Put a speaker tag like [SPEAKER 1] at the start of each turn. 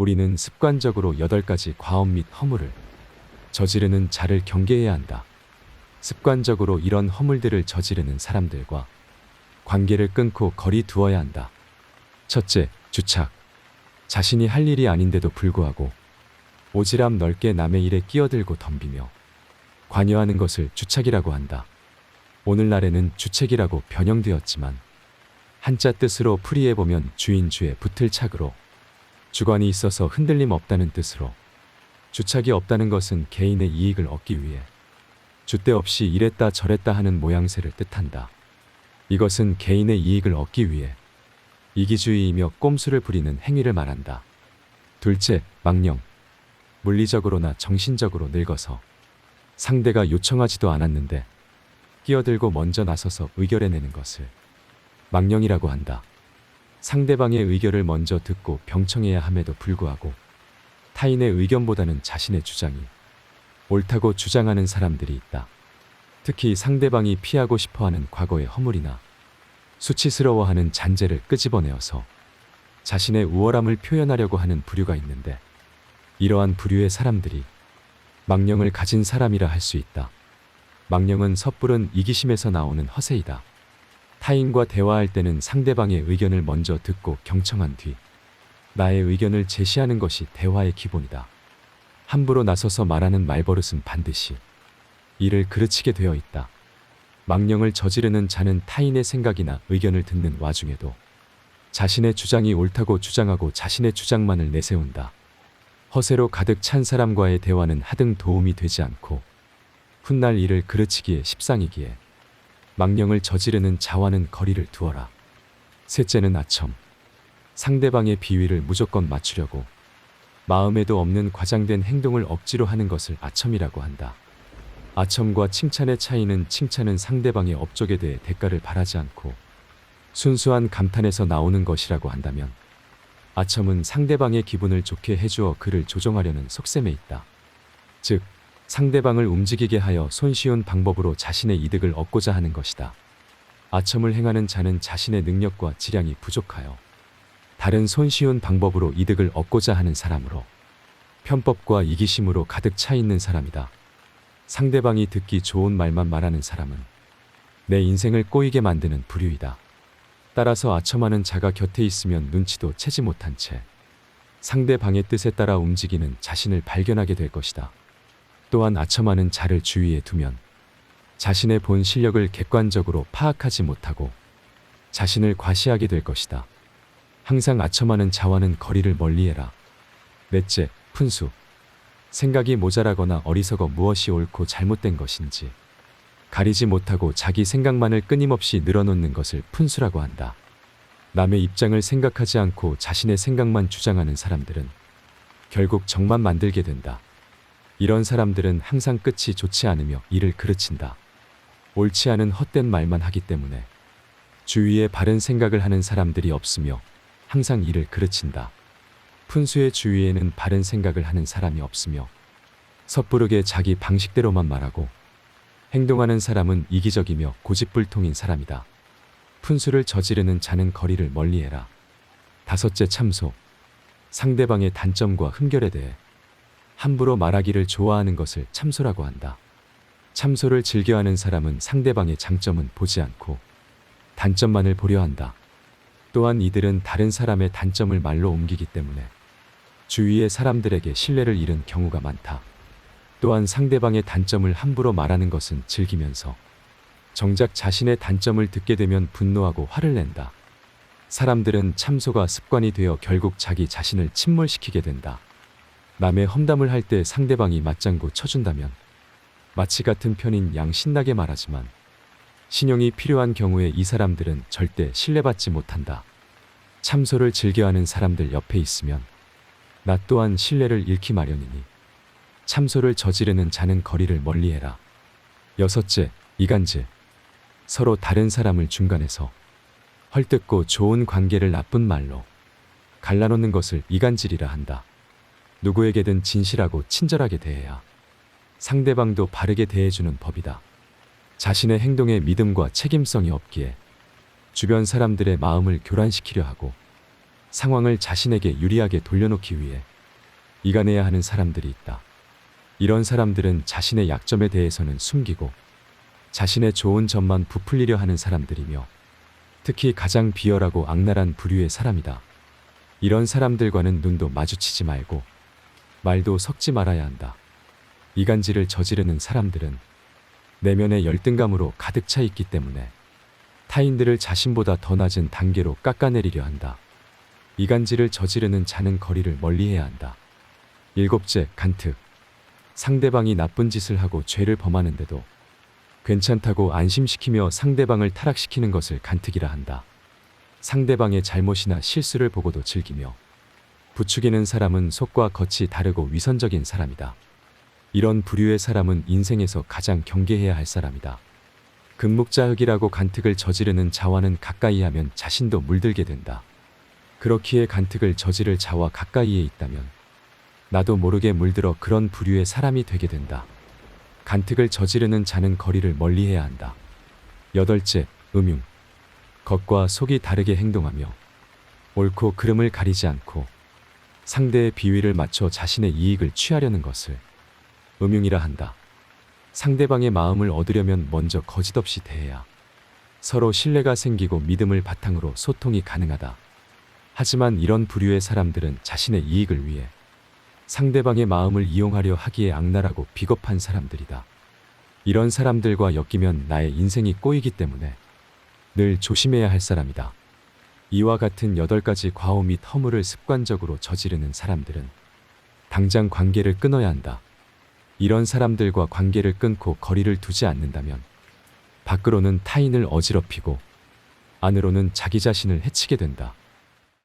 [SPEAKER 1] 우리는 습관적으로 8가지 과업 및 허물을 저지르는 자를 경계해야 한다. 습관적으로 이런 허물들을 저지르는 사람들과 관계를 끊고 거리 두어야 한다. 첫째, 주착. 자신이 할 일이 아닌데도 불구하고 오지랖 넓게 남의 일에 끼어들고 덤비며 관여하는 것을 주착이라고 한다. 오늘날에는 주책이라고 변형되었지만 한자 뜻으로 풀이해 보면 주인 주에 붙을 착으로 주관이 있어서 흔들림 없다는 뜻으로 주착이 없다는 것은 개인의 이익을 얻기 위해 주대 없이 이랬다 저랬다 하는 모양새를 뜻한다. 이것은 개인의 이익을 얻기 위해 이기주의이며 꼼수를 부리는 행위를 말한다. 둘째, 망령. 물리적으로나 정신적으로 늙어서 상대가 요청하지도 않았는데 끼어들고 먼저 나서서 의결해내는 것을 망령이라고 한다. 상대방의 의견을 먼저 듣고 병청해야 함에도 불구하고 타인의 의견보다는 자신의 주장이 옳다고 주장하는 사람들이 있다. 특히 상대방이 피하고 싶어 하는 과거의 허물이나 수치스러워하는 잔재를 끄집어내어서 자신의 우월함을 표현하려고 하는 부류가 있는데 이러한 부류의 사람들이 망령을 가진 사람이라 할 수 있다. 망령은 섣부른 이기심에서 나오는 허세이다. 타인과 대화할 때는 상대방의 의견을 먼저 듣고 경청한 뒤 나의 의견을 제시하는 것이 대화의 기본이다. 함부로 나서서 말하는 말버릇은 반드시 이를 그르치게 되어 있다. 망령을 저지르는 자는 타인의 생각이나 의견을 듣는 와중에도 자신의 주장이 옳다고 주장하고 자신의 주장만을 내세운다. 허세로 가득 찬 사람과의 대화는 하등 도움이 되지 않고 훗날 이를 그르치기에 십상이기에 망령을 저지르는 자와는 거리를 두어라. 셋째는 아첨. 상대방의 비위를 무조건 맞추려고 마음에도 없는 과장된 행동을 억지로 하는 것을 아첨이라고 한다. 아첨과 칭찬의 차이는 칭찬은 상대방의 업적에 대해 대가를 바라지 않고 순수한 감탄에서 나오는 것이라고 한다면 아첨은 상대방의 기분을 좋게 해주어 그를 조종하려는 속셈에 있다. 즉, 상대방을 움직이게 하여 손쉬운 방법으로 자신의 이득을 얻고자 하는 것이다. 아첨을 행하는 자는 자신의 능력과 지량이 부족하여 다른 손쉬운 방법으로 이득을 얻고자 하는 사람으로 편법과 이기심으로 가득 차 있는 사람이다. 상대방이 듣기 좋은 말만 말하는 사람은 내 인생을 꼬이게 만드는 부류이다. 따라서 아첨하는 자가 곁에 있으면 눈치도 채지 못한 채 상대방의 뜻에 따라 움직이는 자신을 발견하게 될 것이다. 또한 아첨하는 자를 주위에 두면 자신의 본 실력을 객관적으로 파악하지 못하고 자신을 과시하게 될 것이다. 항상 아첨하는 자와는 거리를 멀리해라. 넷째, 푼수. 생각이 모자라거나 어리석어 무엇이 옳고 잘못된 것인지 가리지 못하고 자기 생각만을 끊임없이 늘어놓는 것을 푼수라고 한다. 남의 입장을 생각하지 않고 자신의 생각만 주장하는 사람들은 결국 정만 만들게 된다. 이런 사람들은 항상 끝이 좋지 않으며 이를 그르친다. 옳지 않은 헛된 말만 하기 때문에 주위에 바른 생각을 하는 사람들이 없으며 항상 이를 그르친다. 푼수의 주위에는 바른 생각을 하는 사람이 없으며 섣부르게 자기 방식대로만 말하고 행동하는 사람은 이기적이며 고집불통인 사람이다. 푼수를 저지르는 자는 거리를 멀리해라. 다섯째 참소. 상대방의 단점과 흠결에 대해 함부로 말하기를 좋아하는 것을 참소라고 한다. 참소를 즐겨하는 사람은 상대방의 장점은 보지 않고 단점만을 보려 한다. 또한 이들은 다른 사람의 단점을 말로 옮기기 때문에 주위의 사람들에게 신뢰를 잃은 경우가 많다. 또한 상대방의 단점을 함부로 말하는 것은 즐기면서 정작 자신의 단점을 듣게 되면 분노하고 화를 낸다. 사람들은 참소가 습관이 되어 결국 자기 자신을 침몰시키게 된다. 남의 험담을 할 때 상대방이 맞장구 쳐준다면 마치 같은 편인 양 신나게 말하지만 신용이 필요한 경우에 이 사람들은 절대 신뢰받지 못한다. 참소를 즐겨하는 사람들 옆에 있으면 나 또한 신뢰를 잃기 마련이니 참소를 저지르는 자는 거리를 멀리해라. 여섯째, 이간질. 서로 다른 사람을 중간에서 헐뜯고 좋은 관계를 나쁜 말로 갈라놓는 것을 이간질이라 한다. 누구에게든 진실하고 친절하게 대해야 상대방도 바르게 대해주는 법이다. 자신의 행동에 믿음과 책임성이 없기에 주변 사람들의 마음을 교란시키려 하고 상황을 자신에게 유리하게 돌려놓기 위해 이간해야 하는 사람들이 있다. 이런 사람들은 자신의 약점에 대해서는 숨기고 자신의 좋은 점만 부풀리려 하는 사람들이며 특히 가장 비열하고 악랄한 부류의 사람이다. 이런 사람들과는 눈도 마주치지 말고 말도 섞지 말아야 한다. 이간질을 저지르는 사람들은 내면의 열등감으로 가득 차 있기 때문에 타인들을 자신보다 더 낮은 단계로 깎아내리려 한다. 이간질을 저지르는 자는 거리를 멀리해야 한다. 일곱째, 간특. 상대방이 나쁜 짓을 하고 죄를 범하는데도 괜찮다고 안심시키며 상대방을 타락시키는 것을 간특이라 한다. 상대방의 잘못이나 실수를 보고도 즐기며 부추기는 사람은 속과 겉이 다르고 위선적인 사람이다. 이런 부류의 사람은 인생에서 가장 경계해야 할 사람이다. 금묵자흑이라고 간특을 저지르는 자와는 가까이 하면 자신도 물들게 된다. 그렇기에 간특을 저지를 자와 가까이에 있다면 나도 모르게 물들어 그런 부류의 사람이 되게 된다. 간특을 저지르는 자는 거리를 멀리해야 한다. 여덟째, 음흉. 겉과 속이 다르게 행동하며 옳고 그름을 가리지 않고 상대의 비위를 맞춰 자신의 이익을 취하려는 것을 음흉이라 한다. 상대방의 마음을 얻으려면 먼저 거짓없이 대해야 서로 신뢰가 생기고 믿음을 바탕으로 소통이 가능하다. 하지만 이런 부류의 사람들은 자신의 이익을 위해 상대방의 마음을 이용하려 하기에 악랄하고 비겁한 사람들이다. 이런 사람들과 엮이면 나의 인생이 꼬이기 때문에 늘 조심해야 할 사람이다. 이와 같은 여덟 가지 과오 및 허물을 습관적으로 저지르는 사람들은 당장 관계를 끊어야 한다. 이런 사람들과 관계를 끊고 거리를 두지 않는다면 밖으로는 타인을 어지럽히고 안으로는 자기 자신을 해치게 된다.